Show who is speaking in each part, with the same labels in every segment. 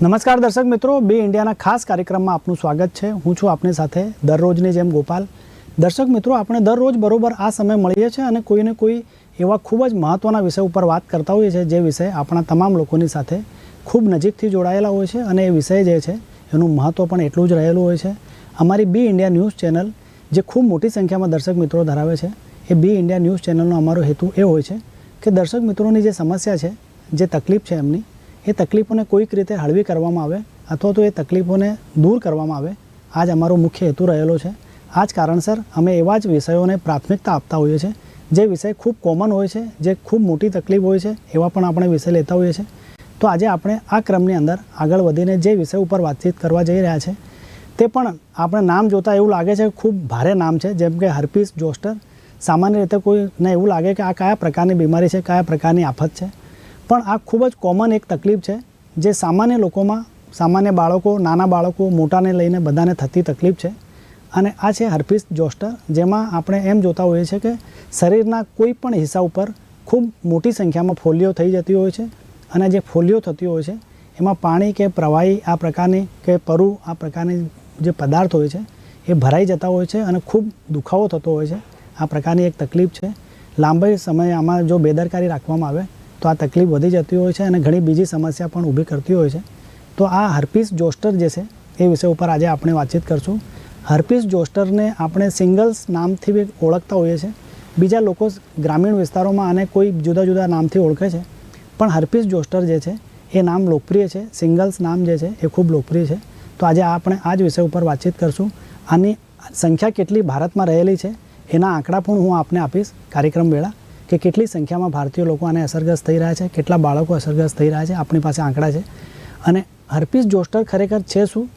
Speaker 1: નમસ્કાર દર્શક મિત્રો, બે ઇન્ડિયાના ખાસ કાર્યક્રમમાં આપનું સ્વાગત છે. હું છું આપની સાથે દરરોજની જેમ ગોપાલ. દર્શક મિત્રો, આપણે દરરોજ બરોબર આ સમય મળીએ છીએ અને કોઈને કોઈ એવા ખૂબ જ મહત્ત્વના વિષય ઉપર વાત કરતા હોઈએ છીએ, જે વિષય આપણા તમામ લોકોની સાથે ખૂબ નજીકથી જોડાયેલા હોય છે અને એ વિષય જે છે, એનું મહત્ત્વ પણ એટલું જ રહેલું હોય છે. અમારી બી ઇન્ડિયા ન્યૂઝ ચેનલ, જે ખૂબ મોટી સંખ્યામાં દર્શક મિત્રો ધરાવે છે, એ બી ઇન્ડિયા ન્યૂઝ ચેનલનો અમારો હેતુ એ હોય છે કે દર્શક મિત્રોની જે સમસ્યા છે, જે તકલીફ છે એમની એ તકલીફોને કોઈક રીતે હળવી કરવામાં આવે અથવા તો એ તકલીફોને દૂર કરવામાં આવે આ જ અમારો મુખ્ય હેતુ રહેલો છે. આ જ કારણસર અમે એવા જ વિષયોને પ્રાથમિકતા આપતા હોઈએ છીએ, જે વિષય ખૂબ કોમન હોય છે, જે ખૂબ મોટી તકલીફ હોય છે, એવા પણ આપણે વિષય લેતા હોઈએ છીએ. તો આજે આપણે આ ક્રમની અંદર આગળ વધીને જે વિષય ઉપર વાતચીત કરવા જઈ રહ્યા છે, તે પણ આપણે નામ જોતાં એવું લાગે છે ખૂબ ભારે નામ છે. જેમ કે હર્પીસ જોસ્ટર, સામાન્ય રીતે કોઈને એવું લાગે કે આ કયા પ્રકારની બીમારી છે, કયા પ્રકારની આફત છે. પણ આ ખૂબ જ કોમન એક તકલીફ છે, જે સામાન્ય લોકોમાં, સામાન્ય બાળકો, નાના બાળકો, મોટાને લઈને બધાને થતી તકલીફ છે. અને આ છે હર્પીસ જોસ્ટર જેમાં આપણે એમ જોતા હોઈએ છીએ કે શરીરના કોઈ પણ હિસ્સા ઉપર ખૂબ મોટી સંખ્યામાં ફોલિયો થઈ જતી હોય છે. અને જે ફોલ્લીઓ થતી હોય છે, એમાં પાણી કે પ્રવાહી આ પ્રકારની કે પરુ આ પ્રકારની જે પદાર્થ હોય છે, એ ભરાઈ જતા હોય છે અને ખૂબ દુખાવો થતો હોય છે. આ પ્રકારની એક તકલીફ છે. લાંબા સમયે આમાં જો બેદરકારી રાખવામાં આવે તો આ તકલીફ વધી જતી હોય છે અને ઘણી બીજી સમસ્યા પણ ઊભી કરતી હોય છે. તો આ હર્પીસ જોસ્ટર જે છે, એ વિષય ઉપર આજે આપણે વાતચીત કરશું. હર્પીસ જોસ્ટરને આપણે સિંગલ્સ નામથી બી ઓળખતા હોઈએ છીએ. બીજા લોકો ગ્રામીણ વિસ્તારોમાં આને કોઈ જુદા જુદા નામથી ઓળખે છે. પણ હર્પીસ જોસ્ટર જે છે, એ નામ લોકપ્રિય છે. સિંગલ્સ નામ જે છે, એ ખૂબ લોકપ્રિય છે. તો આજે આપણે આ જ વિષય ઉપર વાતચીત કરશું. આની સંખ્યા કેટલી ભારતમાં રહેલી છે, એના આંકડા પણ હું આપને આપીશ. કાર્યક્રમ વેળા કે કેટલી સંખ્યામાં ભારતીય લોકો આને અસરગ્રસ્ત થઈ રહ્યા છે, કેટલા બાળકો અસરગ્રસ્ત થઈ રહ્યા છે, આપણી પાસે આંકડા છે. અને હર્પીસ જોસ્ટર ખરેખર છે શું?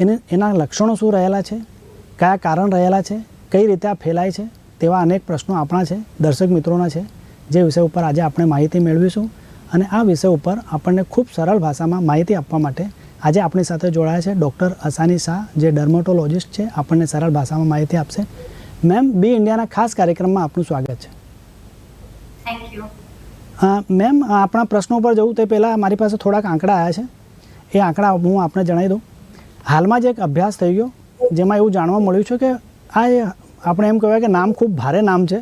Speaker 1: એને, એના લક્ષણો શું રહેલા છે? કયા કારણ રહેલા છે? કઈ રીતે આ ફેલાય છે? તેવા અનેક પ્રશ્નો આપણા છે, દર્શક મિત્રોના છે, જે વિષય ઉપર આજે આપણે માહિતી મેળવીશું. અને આ વિષય ઉપર આપણને ખૂબ સરળ ભાષામાં માહિતી આપવા માટે આજે આપણી સાથે જોડાયા છે ડૉક્ટર અસાની શાહ, જે ડર્મોટોલોજિસ્ટ છે. આપણને સરળ ભાષામાં માહિતી આપશે. મેમ, બી ઇન્ડિયાના ખાસ કાર્યક્રમમાં આપનું સ્વાગત છે.
Speaker 2: થેન્ક
Speaker 1: મેમ આપણા પ્રશ્નો પર જવું તે પહેલાં મારી પાસે થોડાક આંકડા આવ્યા છે. એ આંકડા હું આપને જણાવી દઉં. હાલમાં જ એક અભ્યાસ થઈ ગયો, જેમાં એવું જાણવા મળ્યું છે કે આ આપણે એમ કહેવાય કે નામ ખૂબ ભારે નામ છે.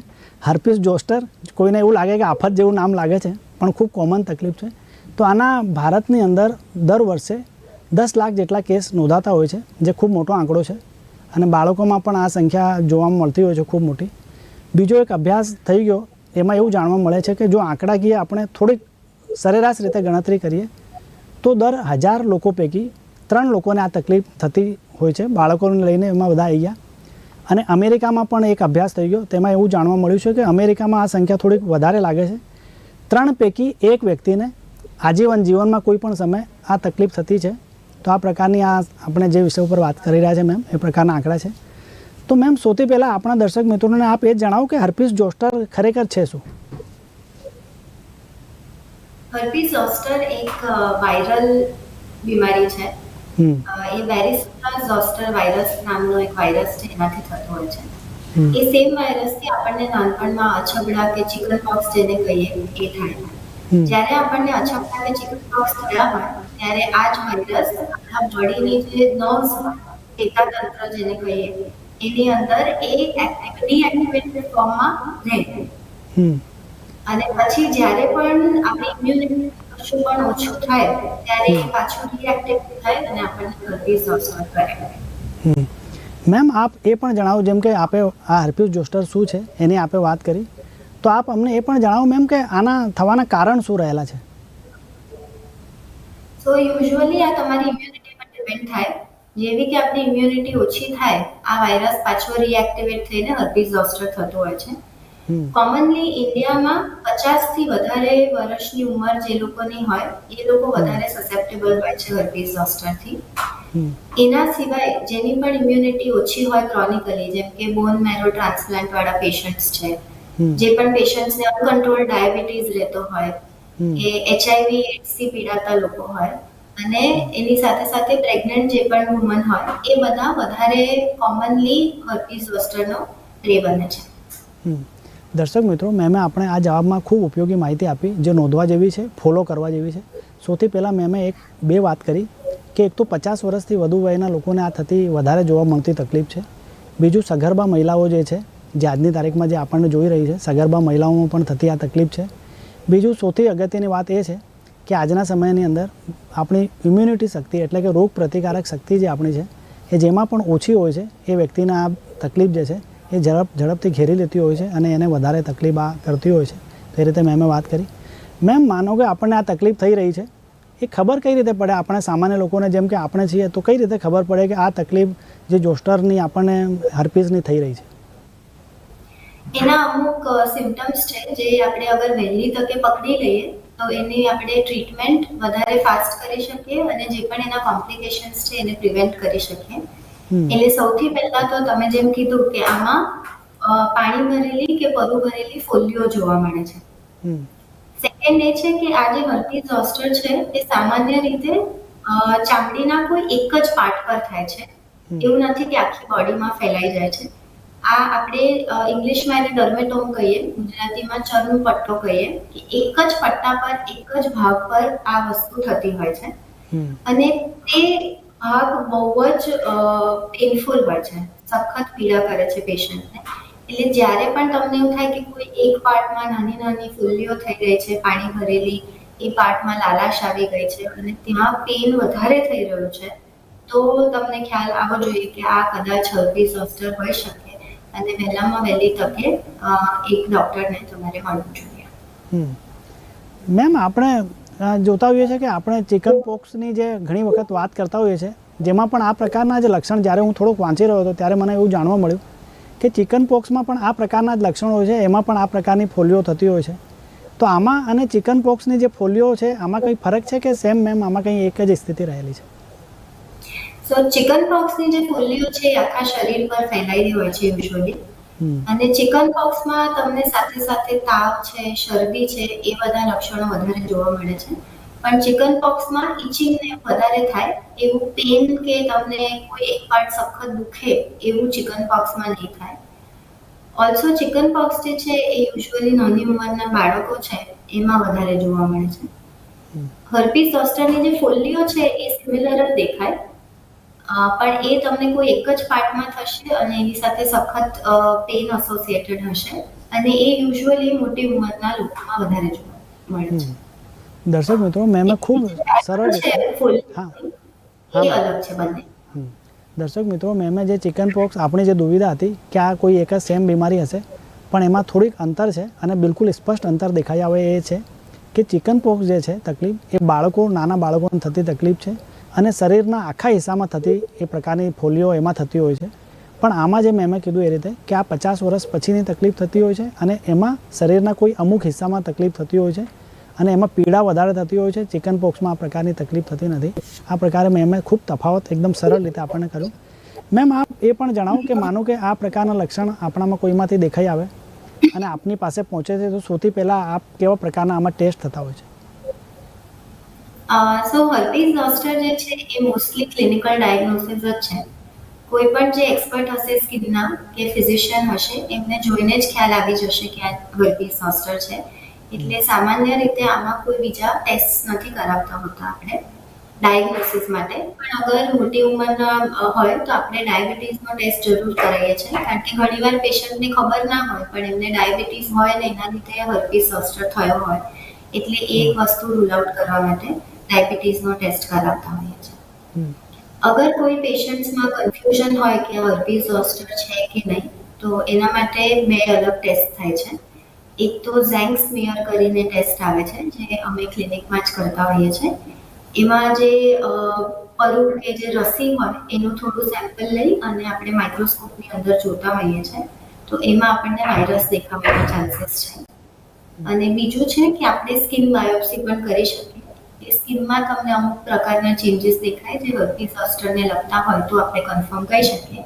Speaker 1: હર્પીસ જોસ્ટર, કોઈને એવું લાગે કે આફત જેવું નામ લાગે છે, પણ ખૂબ કોમન તકલીફ છે. તો આના ભારતની અંદર દર વર્ષે દસ લાખ જેટલા કેસ નોંધાતા હોય છે, જે ખૂબ મોટો આંકડો છે. અને બાળકોમાં પણ આ સંખ્યા જોવા મળતી હોય છે, ખૂબ મોટી. બીજો એક અભ્યાસ થઈ ગયો એમાં એવું જાણવા મળે છે કે જો આંકડાકીય આપણે થોડીક સરેરાશ રીતે ગણતરી કરીએ, તો દર હજાર લોકો પૈકી ત્રણ લોકોને આ તકલીફ થતી હોય છે. બાળકોને લઈને એમાં બધા આવી ગયા. અને અમેરિકામાં પણ એક અભ્યાસ થઈ ગયો. તેમાં એવું જાણવા મળ્યું છે કે અમેરિકામાં આ સંખ્યા થોડીક વધારે લાગે છે. ત્રણ પૈકી એક વ્યક્તિને આજીવન જીવનમાં કોઈ પણ સમય આ તકલીફ થતી છે. તો આ પ્રકારની આ આપણે જે વિષય ઉપર વાત કરી રહ્યા છે મેમ એ પ્રકારના આંકડા છે. તો મેમ સૌથી પહેલાં આપણા દર્શક મિત્રોને આપ એ જણાવો કે હર્પીસ જોસ્ટર ખરેખર છે શું?
Speaker 2: હર્પીસ ઝોસ્ટર એક વાયરલ બીમારી છે. એ વેરિસોલા ઝોસ્ટર વાયરસ નામનો એક વાયરસ છે એનાથી થતો હોય છે. એ સેમ વાયરસથી આપણને નાનપણમાં અછબડા કે ચિકન પોક્સ જેને કહીએ એ થાય. જ્યારે આપણને અછબડા કે ચિકન પોક્સ થયા હોય ત્યારે આ જ વાયરસ આપણા બોડીની જે નર્વ્સ ચેતાતંત્ર જેને કહીએ એની અંદર એ ડીએક્ટિવેટેડ ફોર્મમાં રહે. અને પછી જ્યારે પણ આપણી ઇમ્યુનિટી કશું પણ ઓછું થાય ત્યારે એ પાછું રિએક્ટિવ થાય અને આપણને હર્પીસ ઝોસ્ટર કરે
Speaker 1: મેમ આપ એ પણ જણાવો જેમ કે આપે આ હર્પ્યુસ જોસ્ટર શું છે? એની આપે વાત કરી. તો આપ અમને એ પણ જણાવો મેમ કે આના થવાના કારણ શું રહેલા છે?
Speaker 2: સો યુઝ્યુઅલી આ તમારી ઇમ્યુનિટી પર ડિપેન્ડ થાય. જેવી કે આપણી ઇમ્યુનિટી ઓછી થાય આ વાયરસ પાછો રિએક્ટિવેટ થઈને હર્પીસ ઝોસ્ટર થતો હોય છે. કોમનલી ઇન્ડિયામાં પચાસથી વધારે વર્ષની ઉંમર જે લોકોની હોય એ લોકો વધારે સસેપ્ટેબલ હોય છે હર્પીસ ઝોસ્ટરથી
Speaker 1: થી
Speaker 2: એના સિવાય જેની પણ ઇમ્યુનિટી ઓછી હોય ક્રોનિકલી જેમ કે બોન મેરો ટ્રાન્સપ્લાન્ટ વાળા પેશન્ટ્સ છે જે પણ પેશન્ટ્સને અનકન્ટ્રોલ ડાયાબિટીસ રહેતો હોય એ એચઆઈવી એડ્સથી પીડાતા લોકો હોય અને એની સાથે સાથે પ્રેગ્નન્ટ જે પણ વુમન હોય, એ બધા વધારે કોમનલી હર્પીસ વસ્ટરનો પ્રે બને છે.
Speaker 1: દર્શક મિત્રો મેમે આપણે આ જવાબમાં ખૂબ ઉપયોગી માહિતી આપી, જે નોંધવા જેવી છે ફોલો કરવા જેવી છે. સૌથી પહેલાં મેમે એક, બે વાત કરી કે એક તો પચાસ વર્ષથી વધુ વયના લોકોને આ થતી વધારે જોવા મળતી તકલીફ છે. બીજું, સગર્ભા મહિલાઓ જે છે, જે આજની તારીખમાં જે આપણને જોઈ રહી છે, સગર્ભા મહિલાઓમાં પણ થતી આ તકલીફ છે. બીજું, સૌથી અગત્યની વાત એ છે કે આજના સમયની અંદર આપણી ઇમ્યુનિટી શક્તિ એટલે કે રોગ પ્રતિકારક શક્તિ જે આપણી છે, એ જેમાં પણ ઓછી હોય છે, એ વ્યક્તિને આ તકલીફ જે છે, એ ઝડપ, ઝડપથી ઘેરી લેતી હોય છે અને એને વધારે તકલીફ આ કરતી હોય છે. તે રીતે મેં વાત કરી. મેમ માનો કે આપણને આ તકલીફ થઈ રહી છે. એ ખબર કઈ રીતે પડે? આપણે સામાન્ય લોકોને જેમ કે આપણે છીએ, તો કઈ રીતે ખબર પડે કે આ તકલીફ જે જોસ્ટરની આપણને હર્પીસની થઈ રહી છે?
Speaker 2: એના અમુક સિમ્ટમ્સ છે, જે આપણે અગર વહેલી તકે પકડી લઈએ તો એની આપણે ટ્રીટમેન્ટ વધારે ફાસ્ટ કરી શકીએ અને જે પણ એના કોમ્પ્લિકેશન્સ છે એને પ્રિવેન્ટ કરી શકીએ. એટલે સૌથી પહેલા તો તમે જેમ કીધું કે આમાં પાણી ભરેલી કે પરુ ભરેલી ફોલ્લીઓ જોવા મળે છે. સેકન્ડ એ છે કે આ જે હર્પીસ ઝોસ્ટર છે એ સામાન્ય રીતે ચામડીના કોઈ એક જ પાર્ટ પર થાય છે. એવું નથી કે આખી બોડીમાં ફેલાઈ જાય છે. આ આપણે ઇંગ્લિશમાં એને ડર્મેટોમ કહીએ ગુજરાતીમાં ચર્મ પટ્ટો કહીએ કે એક જ પટ્ટા પર એક જ ભાગ પર આ વસ્તુ થતી હોય છે. અને તે ભાગ બહુ જ પેનફુલ હોય છે સખત પીડા કરે છે પેશન્ટને એટલે જ્યારે પણ તમને એવું થાય કે કોઈ એક પાર્ટમાં નાની નાની ફુલ્લીઓ થઈ ગઈ છે પાણી ભરેલી એ પાર્ટમાં લાલાશ આવી ગઈ છે અને ત્યાં પેન વધારે થઈ રહ્યું છે તો તમને ખ્યાલ આવવો જોઈએ કે આ કદાચ હર્પીસ ઝોસ્ટર હોઈ શકે. અને વહેલામાં વહેલી તકે એક ડૉક્ટરને તમારે મળવું જોઈએ.
Speaker 1: મેમ, આપણે જોતા હોઈએ છીએ કે આપણે ચિકન પોક્સની જે ઘણી વખત વાત કરતા હોઈએ છીએ, જેમાં પણ આ પ્રકારના જે લક્ષણ, જ્યારે હું થોડુંક વાંચી રહ્યો હતો, ત્યારે મને એવું જાણવા મળ્યું કે ચિકન પોક્સમાં પણ આ પ્રકારના જ લક્ષણો હોય છે, એમાં પણ આ પ્રકારની ફોલિયો થતી હોય છે. તો આમાં અને ચિકન પોક્સની જે ફોલિયો છે, આમાં કંઈ ફરક છે કે સેમ, મેમ, આમાં કંઈ એક જ સ્થિતિ રહેલી છે?
Speaker 2: સો ચિકન પોક્સની જે ફોલ્લીઓ છે એ આખા શરીર પર ફેલાયેલી હોય છે યુઝ્યુઅલી અને ચિકન પોક્સમાં તમને સાથે સાથે તાવ છે શરદી છે એ બધા લક્ષણો વધારે જોવા મળે છે. પણ ચિકન પોક્સમાં ઇચિંગ ને વધારે થાય એવું પેન કે તમને કોઈ એક પાર્ટ સખત દુખે એવું ચિકન પોક્સમાં નહીં થાય. ઓલ્સો ચિકન પોક્સ જે છે એ યુઝ્યુઅલી નાની ઉંમરના બાળકો છે એમાં વધારે જોવા મળે છે. હર્પીસ ઝોસ્ટરની જે ફોલ્લીઓ છે એ સિમિલર જ દેખાય. પણ એ તમને કોઈ એક જ પાર્ટમાં થશે અને એની સાથે સખત પેન એસોસિએટેડ હશે. અને એ યુઝ્યુઅલી મોટી ઉંમરના લોકોમાં વધારે જોવા મળે છે.
Speaker 1: દર્શક મિત્રો મેં ખૂબ સરળ હા.
Speaker 2: એ અલગ છે બંને.
Speaker 1: દર્શક મિત્રો મેં જે ચિકન પોક્સ આપણી જે દુવિધા હતી કે આ કોઈ એક જ સેમ બીમારી હશે પણ એમાં થોડીક અંતર છે અને બિલકુલ સ્પષ્ટ અંતર દેખાઈ આવે એ છે કે ચિકન પોક્સ જે છે તકલીફ એ બાળકો નાના બાળકોને થતી તકલીફ છે. અને શરીરના આખા હિસ્સામાં થતી એ પ્રકારની ફોલીઓ એમાં થતી હોય છે. પણ આમાં જે મેં કીધું એ રીતે કે આ પચાસ વર્ષ પછીની તકલીફ થતી હોય છે અને એમાં શરીરના કોઈ અમુક હિસ્સામાં તકલીફ થતી હોય છે અને એમાં પીડા વધારે થતી હોય છે, ચિકન પોક્સમાં આ પ્રકારની તકલીફ થતી નથી. આ પ્રકારે મેં એમાં ખૂબ તફાવત એકદમ સરળ રીતે આપણને કર્યું. મેમ આપ એ પણ જણાવો કે માનો કે આ પ્રકારના લક્ષણ આપણામાં કોઈમાંથી દેખાઈ આવે અને આપની પાસે પહોંચે છે તો સૌથી પહેલાં આપ કેવા પ્રકારના આમાં ટેસ્ટ થતા હોય છે?
Speaker 2: સો હર્પીસ ઝોસ્ટર જે છે એ મોસ્ટલી ક્લિનિકલ ડાયગ્નોસિસ જ છે. કોઈ પણ જે એક્સપર્ટ હશે સ્કિનના કે ફિઝિશિયન હશે એમને જોઈને જ ખ્યાલ આવી જશે કે આ હર્પીસ ઝોસ્ટર છે. એટલે સામાન્ય રીતે આમાં કોઈ બીજા ટેસ્ટ નથી કરાવતા હોતા આપણે ડાયગ્નોસિસ માટે. પણ અગર મોટી ઉંમરના હોય તો આપણે ડાયાબિટીસનો ટેસ્ટ જરૂર કરાવીએ છીએ. કારણ કે ઘણીવાર પેશન્ટને ખબર ના હોય પણ એમને ડાયાબિટીસ હોય ને એના લીધે હર્પીસ ઝોસ્ટર થયો હોય. એટલે એ એક વસ્તુ રૂલ આઉટ કરવા માટે. ડાયાબિટીસનો ટેસ્ટ કરાવતા હોઈએ છીએ. અગર કોઈ પેશન્ટ્સમાં કન્ફ્યુઝન હોય કે અર્બી ઝોસ્ટર છે કે નહીં તો એના માટે બે અલગ ટેસ્ટ થાય છે. એક તો ઝેંગ સ્મિયર કરીને ટેસ્ટ આવે છે જે અમે ક્લિનિકમાં જ કરતા હોઈએ છીએ. એમાં જે અ, કે જે રસી હોય એનું થોડું સેમ્પલ લઈ અને આપણે માઇક્રોસ્કોપની અંદર જોતા હોઈએ છીએ તો એમાં આપણને વાયરસ દેખાવાના ચાન્સીસ છે. અને બીજું છે કે આપણે સ્કિન બાયોપ્સી પણ કરી શકીએ એ સ્કિનમાં તમને અમુક પ્રકારના ચેન્જીસ દેખાય જે વર્કિંગ ઝોસ્ટરને લગતા હોય તો આપણે કન્ફર્મ કહી શકીએ.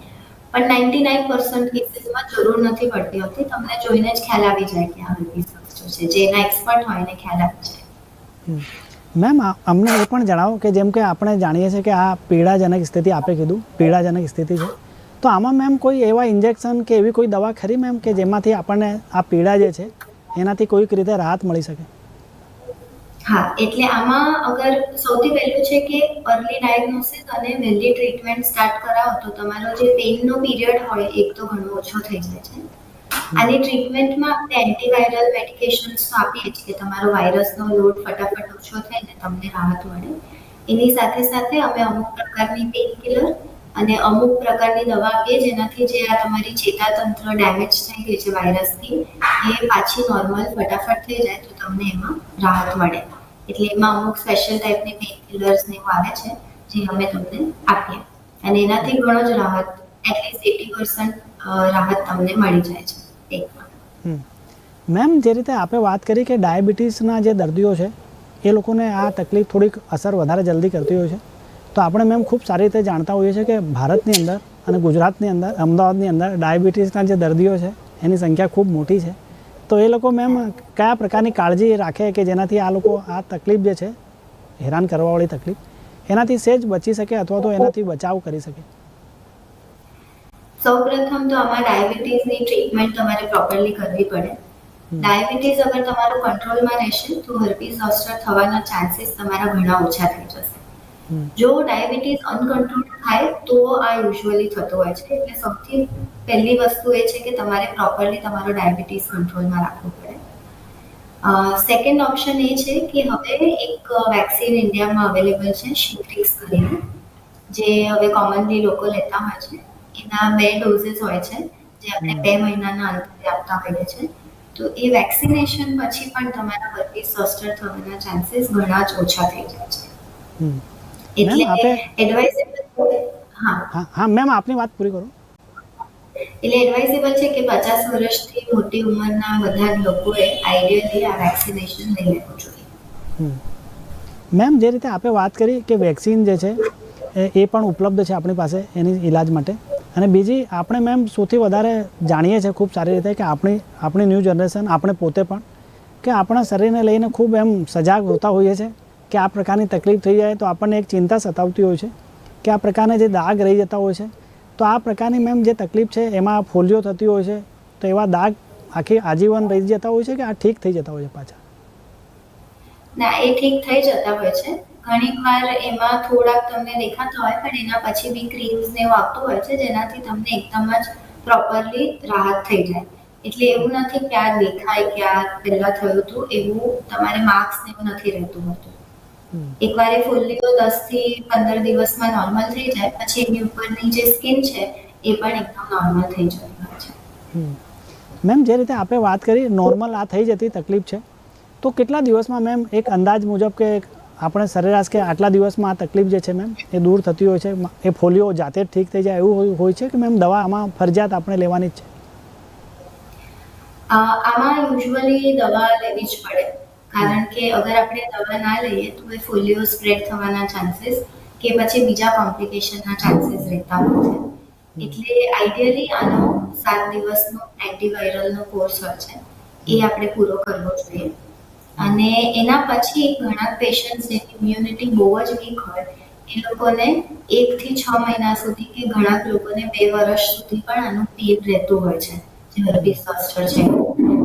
Speaker 2: પણ નાઇન્ટી નાઇન પર્સન્ટ કેસીસમાં જરૂર નથી પડતી હોતી. તમને જોઈને જ ખ્યાલ આવી જાય કે આ વર્કિંગ ઝોસ્ટર છે. જે એના એક્સપર્ટ હોય એને ખ્યાલ આવી જાય.
Speaker 1: મેમ અમને એ પણ જણાવો કે જેમ કે આપણે જાણીએ છીએ કે આ પીડાજનક સ્થિતિ આપે કીધું, પીડાજનક સ્થિતિ છે. તો આમાં મેમ કોઈ એવા ઇન્જેક્શન કે એવી કોઈ દવા ખરી મેમ કે જેમાંથી આપણને આ પીડા જે છે, એનાથી કોઈક રીતે રાહત મળી શકે?
Speaker 2: હા એટલે આમાં અગર સૌથી પહેલું છે કે અર્લી ડાયગ્નોસિસ અને વહેલી ટ્રીટમેન્ટ સ્ટાર્ટ કરાવો તો તમારો જે પેઇનનો પીરિયડ હોય એક તો ઘણો ઓછો થઈ જાય છે. આની ટ્રીટમેન્ટમાં આપણે એન્ટીવાયરલ મેડિકેશન્સ તો આપીએ છીએ કે તમારો વાયરસનો લોડ ફટાફટ ઓછો થાય ને તમને રાહત મળે. એની સાથે સાથે અમે અમુક પ્રકારની પેઇન કિલર અને અમુક પ્રકારની દવા આપીએ જેનાથી જે આ તમારી ચેતાતંત્ર ડેમેજ થઈ ગઈ છે વાયરસથી એ પાછી નોર્મલ ફટાફટ થઈ જાય તો તમને એમાં રાહત મળે. એટલે એમાં અમુક સ્પેશિયલ ટાઈપની પેઇન કિલર્સ ને એવું આવે છે, જે અમે તમને આપીએ. અને એનાથી ઘણો જ રાહત એટલીસ્ટ એટી પર્સન્ટ રાહત તમને મળી જાય છે પેટમાં
Speaker 1: મેમ, જે રીતે આપણે વાત કરી કે ડાયાબિટીસના જે દર્દીઓ છે, એ લોકોને આ તકલીફ થોડીક અસર વધારે જલ્દી કરતી હોય છે? તો આપણે મેમ ખૂબ સારી રીતે જાણતા હોઈએ છીએ કે ભારતની અંદર અને ગુજરાતની અંદર અમદાવાદની અંદર ડાયાબિટીસના જે દર્દીઓ છે એની સંખ્યા ખૂબ મોટી છે. તો એ લોકો મેમ કયા પ્રકારની કાળજી રાખે કે જેનાથી આ લોકો આ તકલીફ જે છે હેરાન કરવાવાળી તકલીફ એનાથી સહેજ બચી શકે અથવા તો એનાથી બચાવ કરી શકે?
Speaker 2: સૌપ્રથમ તો આમાં ડાયાબિટીસની ટ્રીટમેન્ટ તમારે પ્રોપરલી કરવી પડે. ડાયાબિટીસ અગર તમારું કંટ્રોલમાં રહેશે તો હર્પીસ ઓસ્ટર થવાના ચાન્સીસ તમારા ઘણા ઓછા થઈ જશે. જો ડાયાબિટીસ અનકંટ્રોલ થાય તો આ યુઝ્યુઅલી થતો હોય છે. એટલે સૌથી પહેલી વસ્તુ એ છે કે તમારે પ્રોપરલી તમારો ડાયાબિટીસ કંટ્રોલમાં રાખવું પડે. સેકન્ડ ઓપ્શન એ છે કે હવે એક વેક્સિન ઇન્ડિયામાં અવેલેબલ છે શિટ્રિક્સ કરીને જે હવે કોમનલી લોકો લેતા હોય છે. એના બે ડોઝીસ હોય છે જે આપણે બે મહિનાના અંતરે આપતા હોઈએ છે. તો એ વેક્સિનેશન પછી પણ તમારા હર્પીસ સસ્ટર થવાના ચાન્સીસ ઘણા જ ઓછા થઈ જાય છે. એટલે એડવાઇઝેબલ હા.
Speaker 1: હા મેમ આપની વાત પૂરી કરો.
Speaker 2: એટલે એડવાઇઝેબલ છે કે પચાસ વર્ષથી મોટી ઉંમરના બધા જ લોકોએ આઈડિયલી આ વેક્સિનેશન લઈ લેવું જોઈએ.
Speaker 1: મેમ જે રીતે આપે વાત કરી કે વેક્સિન જે છે એ એ પણ ઉપલબ્ધ છે આપણી પાસે એની ઈલાજ માટે. અને બીજી આપણે મેમ સૌથી વધારે જાણીએ છીએ ખૂબ સારી રીતે કે આપણી આપણી ન્યૂ જનરેશન આપણે પોતે પણ કે આપણા શરીરને લઈને ખૂબ એમ સજાગ હોતા હોઈએ છીએ. કે આ પ્રકારની તકલીફ થઈ જાય તો આપણને એક ચિંતા સતાવતી હોય છે. કે આ પ્રકારના જે દાગ રહી જતા હોય છે, તો આ પ્રકારની મેમ જે તકલીફ છે એમાં ફોલિયો થતી હોય છે, તો એવા દાગ આખી આજીવન રહી જતા હોય છે કે આ ઠીક થઈ જતા હોય છે પાછા?
Speaker 2: ના, એ ઠીક થઈ જતા હોય છે. ઘણીક વાર એમાં થોડાક તમને દેખાતા હોય, પણ એના પછી બી ક્રીમ્સ ને એવું આવતું હોય છે, જેનાથી તમને એકદમ જ પ્રોપરલી રાહત થઈ જાય. એટલે એવું નથી કે આ દેખાય કે આ પહેલા થયું હતું, એવું તમારે માર્ક્સ ને એવું નથી રહેતું હોતું. એકવાર એ ફૂલ્લીઓ દસથી પંદર દિવસમાં નોર્મલ થઈ જાય. પછી એની ઉપરની જે સ્કિન છે એ પણ એકદમ નોર્મલ થઈ જતી છે.
Speaker 1: મેમ જે રીતે આપણે વાત કરી નોર્મલ આ થઈ જતી તકલીફ છે તો કેટલા દિવસમાં મેમ એક અંદાજ મુજબ કે આપણે સરેરાશ કે આટલા દિવસમાં આ તકલીફ જે છે મેમ એ દૂર થતી હોય છે? એ ફોલિયો જાતે જ ઠીક થઈ જાય એવું હોય- હોય છે કે મેમ દવા આમાં ફરજિયાત આપણે લેવાની જ છે?
Speaker 2: આમાં યુઝ્યુઅલી દવા લેવી જ પડે. કારણ કે અગર આપણે દવા ના લઈએ તો એ ફોલિયો સ્પ્રેડ થવાના ચાન્સીસ કે પછી બીજા કોમ્પ્લિકેશનના ચાન્સીસ રહેતા હોય છે. એટલે આઈડિયલી આનો સાત દિવસનો એન્ટીવાયરલનો કોર્સ હોય છે. એ આપણે પૂરો કરવો જોઈએ. અને એના પછી ઘણા પેશન્ટ જેની ઇમ્યુનિટી બહુ જ વીક હોય, એ લોકોને એકથી છ મહિના સુધી કે ઘણા લોકોને બે વર્ષ સુધી પણ આનું પેન રહેતું હોય છે. જે હર્પીસ zoster છે.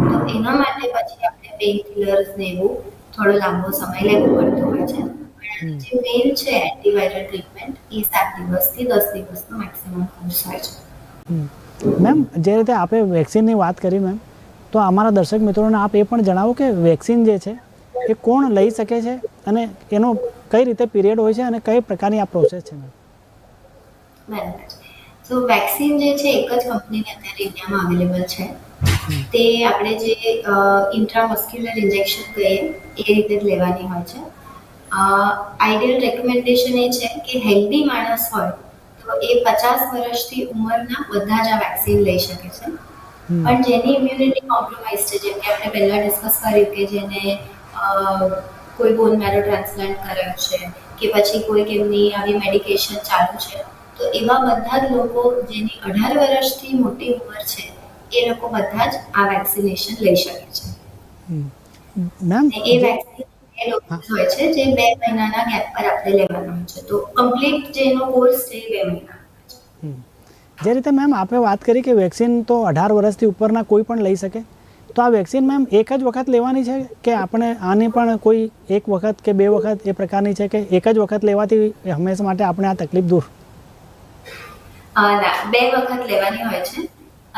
Speaker 2: તો એના માટે પછી પેઇન કિલર્સ ને એવું થોડો લાંબો સમય લેવો પડતો હોય છે. પણ જે મેઇન છે એન્ટીવાયરલ ટ્રીટમેન્ટ એ સાત દિવસથી દસ દિવસનો મેક્સિમમ કોર્સ હોય છે.
Speaker 1: મેમ જે રીતે આપણે વેક્સિનની વાત કરી મેમ તો અમારા દર્શક મિત્રોને આપ એ પણ જણાવો કે વેક્સિન જે છે એ કોણ લઈ શકે છે અને એનો કઈ રીતે પીરિયડ હોય છે અને કઈ પ્રકારની આ પ્રોસેસ છે મેમ?
Speaker 2: બરાબર. સો વેક્સિન જે છે એક જ કંપનીની અત્યારે ઇન્ડિયામાં અવેલેબલ છે. તે આપણે જે ઇન્ટ્રામસ્ક્યુલર ઇન્જેક્શન કહીએ એ રીતે જ લેવાની હોય છે. આઈડિયલ રેકમેન્ડેશન એ છે કે હેલ્ધી માણસ હોય તો એ પચાસ વર્ષથી ઉંમરના બધા જ આ વેક્સિન લઈ શકે છે. પણ જેની ઇમ્યુનિટી કોમ્પ્રોમાઇઝ છે જેમ કે આપણે પહેલા ડિસ્કસ કર્યું કે જેને કોઈ બોન મેરો ટ્રાન્સપ્લાન્ટ કરાયું છે કે પછી કોઈક એમની આવી મેડિકેશન ચાલુ છે તો એવા બધા જ લોકો જેની અઢાર વર્ષથી મોટી ઉંમર છે એ લોકો બધા જ આ વેક્સિનેશન લઈ શકે છે.
Speaker 1: મેમ
Speaker 2: એ વેક્સિન એ હોય છે જે બે મહિનાના ગેપ પર આપણે લેવાનો હોય છે. તો કમ્પ્લીટ જે એનો કોર્સ છે બે મહિના.
Speaker 1: જે રીતે મેમ આપણે વાત કરી કે વેક્સિન તો અઢાર વર્ષથી ઉપરના કોઈ પણ લઈ શકે તો આ વેક્સિન મેમ એક જ વખત લેવાની છે કે આપણે આની પણ કોઈ એક વખત કે બે વખત એ પ્રકારની છે કે એક જ વખત લેવાથી હંમેશા માટે આપણે આ તકલીફ દૂર?
Speaker 2: ના બે વખત લેવાની હોય છે.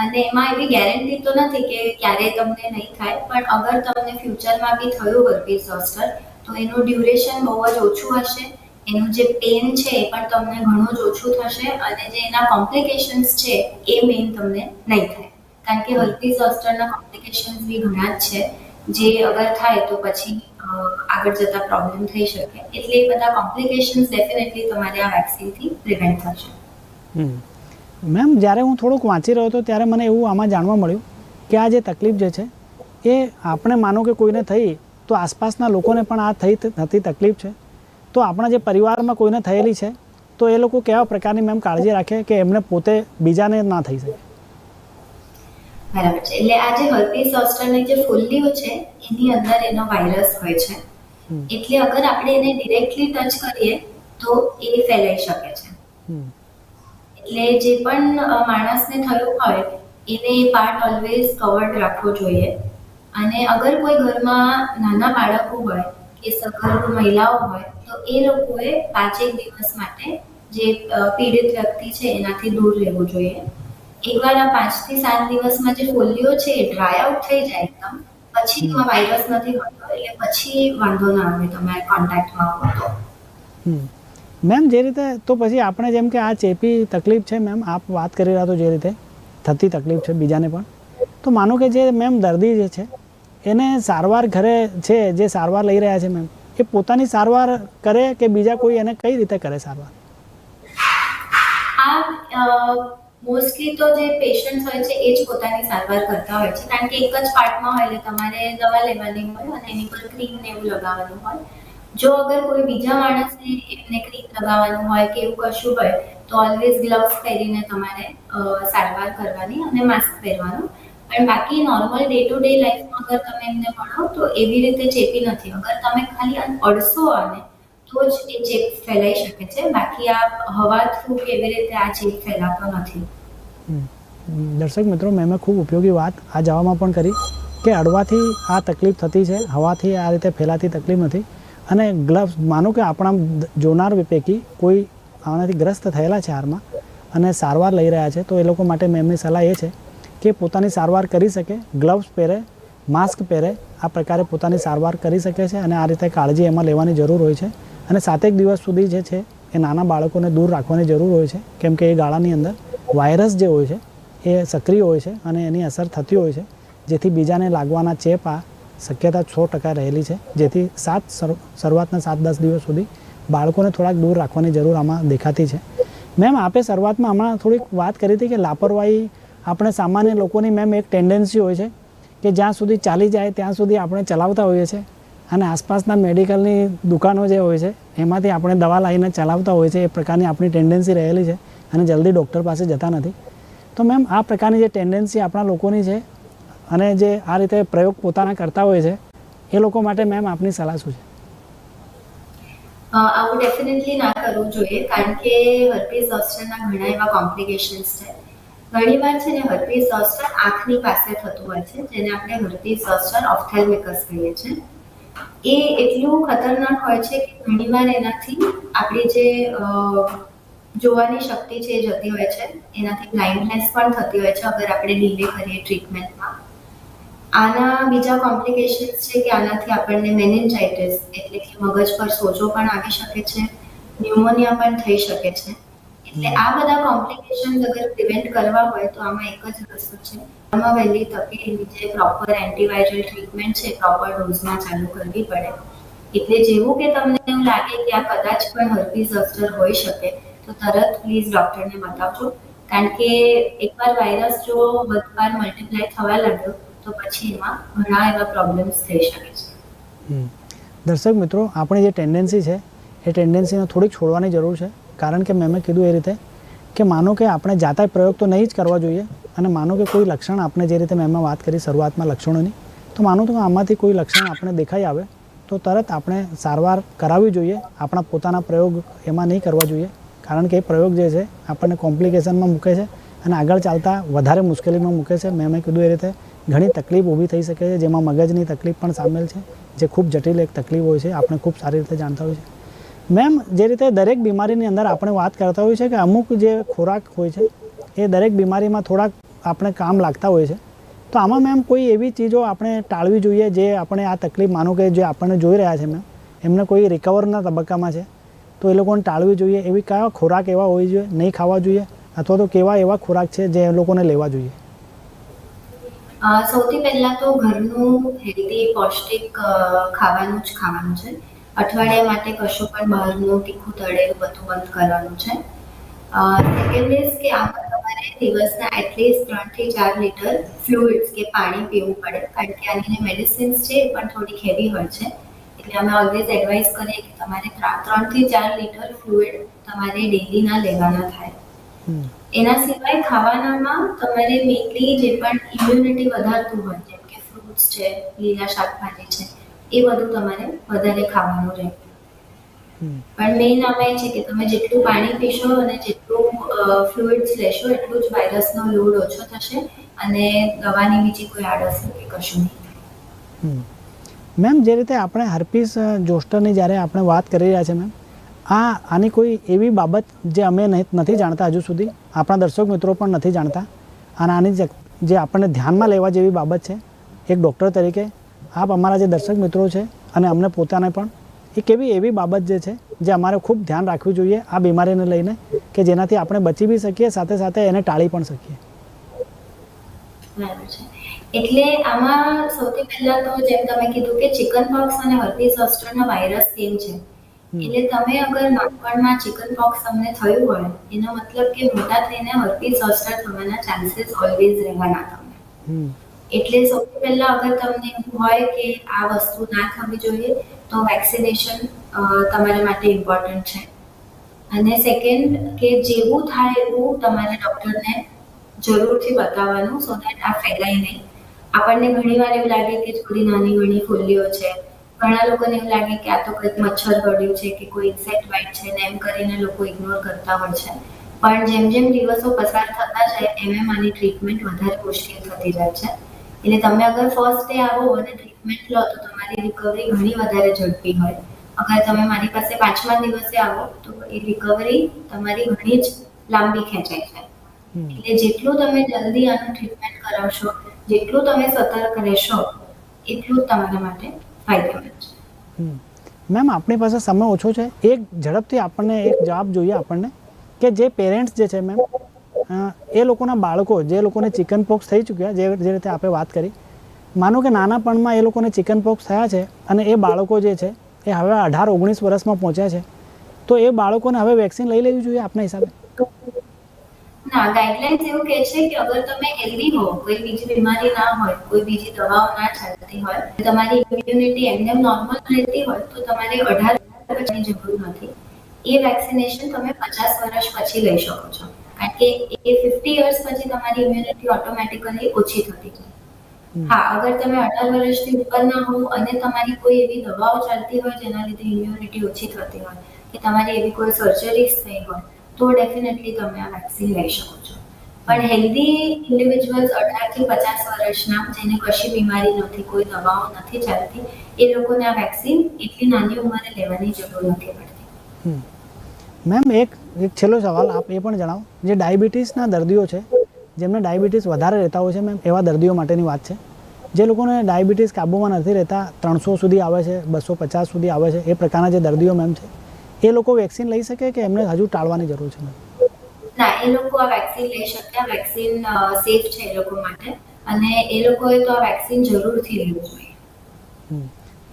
Speaker 2: અને એમાં એવી ગેરંટી તો નથી કે ક્યારેય તમને નહીં થાય, પણ અગર તમને ફ્યુચરમાં બી થયું હર્પીસ ઝોસ્ટર તો એનું ડ્યુરેશન બહુ જ ઓછું હશે. એનું જે પેન છે એ પણ તમને ઘણું જ ઓછું થશે અને જે એના કોમ્પ્લિકેશન્સ છે એ મેઇન તમને નહીં થાય. કારણ કે હર્પીસ ઝોસ્ટરના કોમ્પ્લિકેશન્સ બી ઘણા જ છે. જે અગર થાય તો પછી આગળ જતા પ્રોબ્લેમ થઈ શકે. એટલે એ બધા કોમ્પ્લિકેશન્સ ડેફિનેટલી તમારે આ વેક્સિનથી પ્રિવેન્ટ થશે.
Speaker 1: મેમ જ્યારે હું થોડુંક વાંચી રહ્યો હતો ત્યારે મને એવું આમાં જાણવા મળ્યું કે આ જે તકલીફ જે છે એ આપણે માનો કે કોઈને થઈ તો આસપાસના લોકોને પણ આ થઈ થતી તકલીફ છે. તો આપણા જે પરિવારમાં કોઈને થયેલી છે તો એ લોકો કેવા પ્રકારની મેમ કાળજી રાખે કે એમને પોતે બીજાને ના થઈ શકે?
Speaker 2: બરાબર છે. એટલે આ જે હલ્પી સોસ્ટરની જે ફોલ્લીઓ છે એની અંદર એનો વાયરસ હોય છે. એટલે અગર આપણે એને ડિરેક્ટલી ટચ કરીએ તો એ ફેલાઈ શકે છે. એટલે જે પણ માણસને થયું હોય એને એ પાર્ટ ઓલવેઝ કવર્ડ રાખવો જોઈએ. અને અગર કોઈ ઘરમાં નાના બાળકો હોય કે સગર્ભ મહિલાઓ હોય તો એ લોકોએ પાંચેક દિવસ માટે જે પીડિત વ્યક્તિ છે એનાથી દૂર રહેવું જોઈએ. એકવાર આ પાંચથી સાત દિવસમાં જે ફોલ્લીઓ છે એ ડ્રાય આઉટ થઈ જાય એકદમ પછી એમાં વાયરસ નથી હોતો એટલે પછી વાંધો ના આવે તમારે કોન્ટેક્ટમાં હોતો
Speaker 1: હમ. મેમ, જે રીતે તો પછી આપણે જેમ કે આ ચેપી તકલીફ છે મેમ, આપ વાત કરી રહ્યા તો જે રીતે થતી તકલીફ છે બીજાને પણ. તો માનો કે જે મેમ દર્દી જે છે, એને સારવાર ઘરે છે, જે સારવાર લઈ રહ્યા છે મેમ, એ પોતાની સારવાર કરે કે બીજા કોઈ એને કઈ રીતે કરે સારવાર?
Speaker 2: મોસ્ટલી તો જે પેશન્ટ હોય છે એ જ પોતાની સારવાર કરતા હોય છે. કારણ કે એક જ પાર્ટમાં હોય એટલે તમારે દવા લેવાની હોય અને એની પર ક્રીમ ને એવું લગાવવાનું હોય. જો અગર કોઈ બીજા માણસને એમને ક્રીમ લગાવવાનું હોય કે એવું કશું હોય, તો ઓલવેઝ ગ્લવ્સ પહેરીને તમારે સારવાર કરવાની અને માસ્ક પહેરવાનું. પણ બાકી નોર્મલ ડે ટુ ડે લાઈફમાં અગર તમે એમને ભણો તો એવી રીતે ચેપી નથી. અગર તમે ખાલી અડસો આને, તો જ એ ચેપ ફેલાઈ શકે છે. બાકી આ હવા થ્રુ કેવી રીતે આ ચેપ ફેલાતો નથી.
Speaker 1: દર્શક મિત્રો, મેં ખૂબ ઉપયોગી વાત આ જવામાં પણ કરી કે અડવાથી આ તકલીફ થતી છે. હવાથી આ રીતે ફેલાતી તકલીફ નથી. અને ગ્લવ્સ માનો કે આપણા જોનાર પૈકી કોઈ આનાથી ગ્રસ્ત થયેલા છે હારમાં અને સારવાર લઈ રહ્યા છે, તો એ લોકો માટે મેમની સલાહ એ છે કે પોતાની સારવાર કરી શકે ગ્લવ્સ પહેરે માસ્ક પહેરે, આ પ્રકારે પોતાની સારવાર કરી શકે છે અને આ રીતે કાળજી એમાં લેવાની જરૂર હોય છે. અને સાતેક દિવસ સુધી જે છે, એ નાના બાળકોને દૂર રાખવાની જરૂર હોય છે, કેમ કે એ ગાળાની અંદર વાયરસ જે હોય છે, એ સક્રિય હોય છે અને એની અસર થતી હોય છે, જેથી બીજાને લાગવાના ચેપ આ શક્યતા સો ટકા રહેલી છે. જેથી સાત શરૂ- શરૂઆતના સાત દસ દિવસ સુધી બાળકોને થોડાક દૂર રાખવાની જરૂર આમાં દેખાતી છે. મેમ, આપે શરૂઆતમાં હમણાં થોડીક વાત કરી હતી કે લાપરવાહી આપણે સામાન્ય લોકોની મેમ એક ટેન્ડન્સી હોય છે કે જ્યાં સુધી ચાલી જાય ત્યાં સુધી આપણે ચલાવતા હોઈએ છીએ અને આસપાસના મેડિકલની દુકાનો જે હોય છે, એમાંથી આપણે દવા લાવીને ચલાવતા હોય છે. એ પ્રકારની આપણી ટેન્ડન્સી રહેલી છે અને જલ્દી ડૉક્ટર પાસે જતા નથી. તો મેમ, આ પ્રકારની જે ટેન્ડન્સી આપણા લોકોની છે અને જે આ રીતે પ્રયોગ પોતાના કરતા હોય છે, એ લોકો માટે મેમ આપની સલાહ શું છે?
Speaker 2: આવું ડેફિનેટલી ના કરવું જોઈએ, કારણ કે હર્પીસ ઝોસ્ટરના ઘણા એવા કોમ્પ્લિકેશન્સ છે. ઘણીવાર છે ને હર્પીસ ઝોસ્ટર આંખની પાસે થતું હોય છે, જેને આપણે હર્પીસ ઝોસ્ટર ઓફથેલ્મિકસ કહીએ છીએ. એ એટલું ખતરનાક હોય છે કે ઘણીવાર એનાથી આપણી જે જોવાની શક્તિ છે એ જતી હોય છે. એનાથી બ્લાઇન્ડનેસ પણ થતી હોય છે, અગર આપણે ડીલે કરીએ ટ્રીટમેન્ટમાં આના બીજા કોમ્પ્લિકેશન્સ છે કે આનાથી આપણને મેનિન્જાઇટિસ એટલે કે મગજ પર સોજો પણ આવી શકે છે ન્યુમોનિયા પણ થઈ શકે છે. એટલે આ બધા કોમ્પ્લિકેશન્સ અગર પ્રિવેન્ટ કરવા હોય તો આમાં એક જ રસ્તો છે. આમાં વહેલી તકે જે પ્રોપર એન્ટીવાયરલ ટ્રીટમેન્ટ છે પ્રોપર ડોઝમાં ચાલુ કરવી પડે. એટલે જેવું કે તમને એવું લાગે કે આ કદાચ પણ હર્પીઝ અસ્ટર હોઈ શકે, તો તરત પ્લીઝ ડોક્ટરને બતાવજો. કારણ કે એકવાર વાયરસ જો વધવાર મલ્ટીપ્લાય થવા લાગ્યો તો પછી એમાં ઘણા એવા પ્રોબ્લેમ્સ થઈ શકે છે.
Speaker 1: દર્શક મિત્રો, આપણી જે ટેન્ડન્સી છે, એ ટેન્ડન્સીને થોડીક છોડવાની જરૂર છે. કારણ કે મેં કીધું એ રીતે કે માનો કે આપણે જાતા પ્રયોગ તો નહીં જ કરવા જોઈએ અને માનો કે કોઈ લક્ષણ આપણે જે રીતે મેં વાત કરી શરૂઆતમાં લક્ષણોની, તો માનો તો આમાંથી કોઈ લક્ષણ આપણે દેખાઈ આવે, તો તરત આપણે સારવાર કરાવવી જોઈએ. આપણા પોતાના પ્રયોગ એમાં નહીં કરવા જોઈએ. કારણ કે એ પ્રયોગ જે છે, આપણને કોમ્પ્લિકેશનમાં મૂકે છે અને આગળ ચાલતા વધારે મુશ્કેલીમાં મૂકે છે. મેં મેં કીધું એ રીતે ઘણી તકલીફ ઊભી થઈ શકે છે, જેમાં મગજની તકલીફ પણ સામેલ છે, જે ખૂબ જટિલ એક તકલીફ હોય છે, આપણે ખૂબ સારી રીતે જાણતા હોય છે મેમ, જે રીતે દરેક બીમારીની અંદર આપણે વાત કરતા હોઈએ છીએ કે અમુક જે ખોરાક હોય છે, એ દરેક બીમારીમાં થોડાક આપણે કામ લાગતા હોય છે. તો આમાં મેમ કોઈ એવી ચીજો આપણે ટાળવી જોઈએ જે આપણે આ તકલીફ માનો કે જે આપણને જોઈ રહ્યા છે મેમ? એમને કોઈ રિકવરના તબક્કામાં છે? તો એ લોકોને ટાળવી જોઈએ, એવી કયા ખોરાક એવા હોવી જોઈએ, નહીં ખાવા જોઈએ, અથવા તો કેવા એવા ખોરાક છે જે એ લોકોને લેવા જોઈએ?
Speaker 2: સૌથી પહેલા તો ઘરનું હેલ્ધી પૌષ્ટિક ખાવાનું જ ખાવાનું છે. અઠવાડિયા માટે કશું પણ બહારનું તીખું તળેલું બધું બંધ કરવાનું છે. સેકન્ડ ઇઝ કે આમાં તમારે દિવસના એટલીસ્ટ ત્રણથી ચાર લીટર ફ્લુઇડ્સ કે પાણી પીવું પડે. કારણ કે આની મેડિસિન્સ છે એ પણ થોડીક હેવી હોય છે. એટલે અમે ઓલવેઝ એડવાઇસ કરીએ કે તમારે ત્રણ- ત્રણથી ચાર લીટર ફ્લુઇડ તમારે ડેલીના લેવાના થાય. એના સિવાય ખાવાનામાં તમારે મેઇનલી જે પણ ઇમ્યુનિટી વધારતું હોય, જેમ કે ફ્રૂટ્સ છે, લીલા શાકભાજી છે, એ બધું તમારે વધારે ખાવાનું રહે પણ મેઇન આમાં એ છે કે તમે જેટલું પાણી પીશો અને જેટલું ફ્લુઇડ્સ લેશો, એટલું જ વાયરસનો લોડ ઓછો થશે અને દવાની બીજી કોઈ આડઅસર કે કશું નહીં.
Speaker 1: મેમ, જે રીતે આપણે હર્પીસ જોસ્ટરની જ્યારે આપણે વાત કરી રહ્યા છે મેમ આ આની કોઈ એવી બાબત જે અમે નથી જાણતા હજુ સુધી. આપણા દર્શક મિત્રો પણ નથી જાણતા. અને આની જે- આપણને ધ્યાનમાં લેવા જેવી બાબત છે, એક ડૉક્ટર તરીકે, આપ અમારા જે દર્શક મિત્રો છે અને અમને પોતાને પણ, એક એવી એવી બાબત જે છે, જે અમારે ખૂબ ધ્યાન રાખવું જોઈએ આ બીમારીને લઈને, કે જેનાથી આપણે બચી બી શકીએ, સાથે સાથે એને ટાળી પણ શકીએ.
Speaker 2: એટલે આમાં સૌથી પહેલા તો જેમ તમે કીધું કે ચિકન પોક્સ અને હર્પીસ ઝોસ્ટરનો વાયરસ સેમ છે. એટલે તમે અગર નાનપણમાં ચિકન પોક્સ તમને થયું હોય એનો મતલબ કે મોટા થઈને હર્પીસ ઝોસ્ટર થવાના ચાન્સીસ ઓલવેઝ રહેવાના તમને. એટલે સૌથી પહેલા અગર તમને એવું હોય કે આ વસ્તુ ના થવી જોઈએ તો વેક્સિનેશન તમારા માટે ઇમ્પોર્ટન્ટ છે. અને સેકન્ડ કે જેવું થાય એવું તમારે ડૉક્ટરને જરૂરથી બતાવવાનું સો દેટ આ ફેલાય નહીં. આપણને ઘણીવાર એવું લાગે કે થોડી નાની ઘણી ફોલ્લીઓ છે ઘણા લોકોને એમ લાગે કે આ તો કંઈક મચ્છર ગળ્યું છે કે કોઈ ઇન્સેક્ટ બાઇટ છે ને એમ કરીને લોકો ઇગ્નોર કરતા હોય છે. પણ જેમ જેમ દિવસો પસાર થતા જાય એમ એમ આની ટ્રીટમેન્ટ વધારે મુશ્કેલ થતી જાય છે. એટલે તમે અગર ફર્સ્ટ ડે આવો અને ટ્રીટમેન્ટ લો તો તમારી રિકવરી ઘણી વધારે ઝડપી હોય. અગર તમે મારી પાસે પાંચમા દિવસે આવો તો એ રિકવરી તમારી ઘણી જ લાંબી ખેંચાઈ જાય. એટલે જેટલું તમે જલ્દી આનું ટ્રીટમેન્ટ કરાવશો જેટલું તમે સતર્ક રહેશો એટલું જ તમારા માટે છે.
Speaker 1: મેમ આપણી પાસે સમય ઓછો છે. એક ઝડપથી આપણને એક જવાબ જોઈએ આપણને કે જે પેરેન્ટ્સ જે છે મેમ એ લોકોના બાળકો, જે લોકોને ચિકન પોક્સ થઈ ચૂક્યા, જે જે રીતે આપણે વાત કરી, માનો કે નાનાપણમાં એ લોકોને ચિકન પોક્સ થયા છે અને એ બાળકો જે છે, એ હવે અઢાર ઓગણીસ વર્ષમાં પહોંચ્યા છે, તો એ બાળકોને હવે વેક્સિન લઈ લેવી જોઈએ આપના હિસાબે?
Speaker 2: ના ગાઈડલાઇન્સ એવું કહે છે કે અગર તમે હેલ્ધી હો કોઈ બીજી બીમારી ના હોય કોઈ બીજી દવાઓ ના ચાલતી હોય તમારી ઇમ્યુનિટી એમનેમ નોર્મલ રહેતી હોય તો તમારે અઢાર વર્ષની જરૂર નથી. એ વેક્સિનેશન તમે પચાસ વર્ષ પછી લઈ શકો છો. કારણ કે એ ફિફ્ટી યર્સ પછી તમારી ઇમ્યુનિટી ઓટોમેટિકલી ઓછી થતી જાય હા અગર તમે અઢાર વર્ષથી ઉપરના હો અને તમારી કોઈ એવી દવાઓ ચાલતી હોય જેના લીધે ઇમ્યુનિટી ઓછી થતી હોય કે તમારી એવી કોઈ સર્જરીઝ થઈ હોય તો ડેફિનેટલી તમે આ વેક્સિન લઈ શકો છો. પણ હેલ્ધી ઇન્ડિવિજ્યુઅલ્સ અઢારથી પચાસ વર્ષના જેને કશી બીમારી નથી, કોઈ દવાઓ નથી ચાલતી, એ લોકોને આ વેક્સિન એટલી નાની ઉંમરે લેવાની જરૂર નથી પડતી.
Speaker 1: મેમ એક એક છેલ્લો સવાલ આપ એ પણ જણાવો. જે ડાયાબિટીસના દર્દીઓ છે, જેમને ડાયાબિટીસ વધારે રહેતા હોય છે, મેમ, એવા દર્દીઓ માટેની વાત છે. જે લોકોને ડાયાબિટીસ કાબૂમાં નથી રહેતા, ત્રણસો સુધી આવે છે, બસો પચાસ સુધી આવે છે, એ પ્રકારના જે દર્દીઓ મેમ છે એ લોકો વેક્સિન લઈ શકે કે એમને હજુ ટાળવાની જરૂર છે?
Speaker 2: ના એ લોકો આ વેક્સિન લઈ શકે આ વેક્સિન સેફ છે એ લોકો માટે. અને એ લોકોએ તો આ વેક્સિન જરૂરથી લેવું જોઈએ.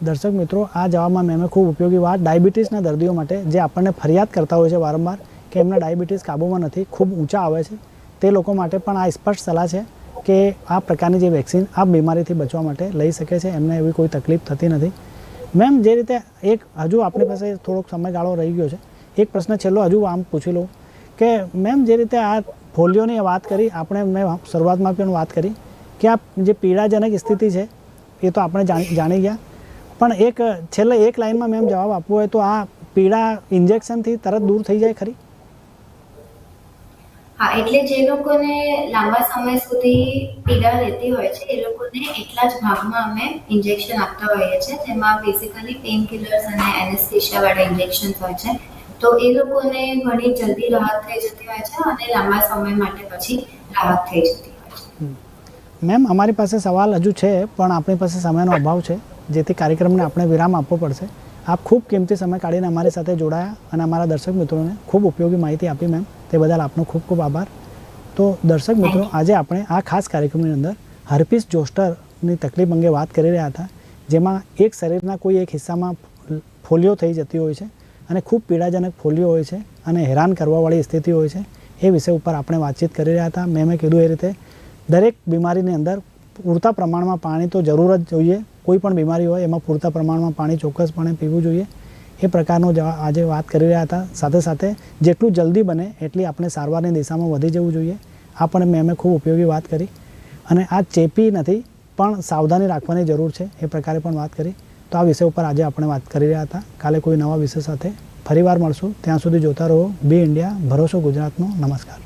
Speaker 1: દર્શક મિત્રો આ જવાબમાં મેં ખૂબ ઉપયોગી વાત. ડાયાબિટીસના દર્દીઓ માટે જે આપણને ફરિયાદ કરતા હોય છે વારંવાર કે એમના ડાયાબિટીસ કાબૂમાં નથી ખૂબ ઊંચા આવે છે. તે લોકો માટે પણ આ સ્પષ્ટ સલાહ છે કે આ પ્રકારની જે વેક્સિન આ બીમારીથી બચવા માટે લઈ શકે છે. એમને એવી કોઈ તકલીફ થતી નથી. મેમ, જે રીતે એક હજુ આપણી પાસે થોડોક સમયગાળો રહી ગયો છે, એક પ્રશ્ન છેલ્લો હજુ આમ પૂછી લઉં કે મેમ, જે રીતે આ ફોલિયોની વાત કરી, આપણે મેં શરૂઆતમાં પણ વાત કરી કે આ જે પીડાજનક સ્થિતિ છે, એ તો આપણે જાણી ગયા. પણ એક, છેલ્લે એક લાઇનમાં મેમ જવાબ આપવો હોય તો આ પીડા ઇન્જેક્શનથી તરત દૂર થઈ જાય ખરી?
Speaker 2: હા, એટલે જે લોકોને લાંબા સમય સુધી પીડા રહેતી હોય છે, એ લોકોને એટલા જ ભાગમાં અમે ઇન્જેક્શન આપતા હોઈએ છીએ, જેમાં બેસિકલી પેઇન કિલર્સ અને એનેસ્થેશિયા વાળા ઇન્જેક્શન હોય છે. તો એ લોકોને ઘણી જલ્દી રાહત થઈ જતી હોય છે અને લાંબા સમય માટે પછી રાહત થઈ જતી હોય છે.
Speaker 1: મેમ, અમારી પાસે સવાલ હજુ છે, પણ આપણી પાસે સમયનો અભાવ છે, જેથી કાર્યક્રમને આપણે વિરામ આપવો પડશે. આપ ખૂબ કિંમતી સમય કાઢીને અમારી સાથે જોડાયા અને અમારા દર્શક મિત્રોને ખૂબ ઉપયોગી માહિતી આપી મેમ. તે બદલ આપનો ખૂબ ખૂબ આભાર. તો દર્શક મિત્રો આજે આપણે આ ખાસ કાર્યક્રમની અંદર હર્પીસ જોસ્ટરની તકલીફ અંગે વાત કરી રહ્યા હતા જેમાં એક શરીરના કોઈ એક હિસ્સામાં ફોલિયો થઈ જતી હોય છે અને ખૂબ પીડાજનક ફોલિયો હોય છે અને હેરાન કરવાવાળી સ્થિતિ હોય છે એ વિષય ઉપર આપણે વાતચીત કરી રહ્યા હતા. મેં મેં કીધું એ રીતે દરેક બીમારીની અંદર પૂરતા પ્રમાણમાં પાણી તો જરૂર જ જોઈએ. કોઈ પણ બીમારી હોય, એમાં પૂરતા પ્રમાણમાં પાણી ચોક્કસપણે પીવું જોઈએ. એ પ્રકારનો આજે વાત કરી રહ્યા હતા. સાથે સાથે જેટલું જલ્દી બને એટલી આપણે સારવારની દિશામાં વધી જવું જોઈએ. આ પણ મેં મેં ખૂબ ઉપયોગી વાત કરી. અને આ ચેપી નથી, પણ સાવધાની રાખવાની જરૂર છે. એ પ્રકારે પણ વાત કરી. તો આ વિષય ઉપર આજે આપણે વાત કરી રહ્યા હતા. કાલે કોઈ નવા વિષય સાથે ફરીવાર મળશું. ત્યાં સુધી જોતા રહો. બી ઇન્ડિયા, ભરોસો ગુજરાતનો. નમસ્કાર.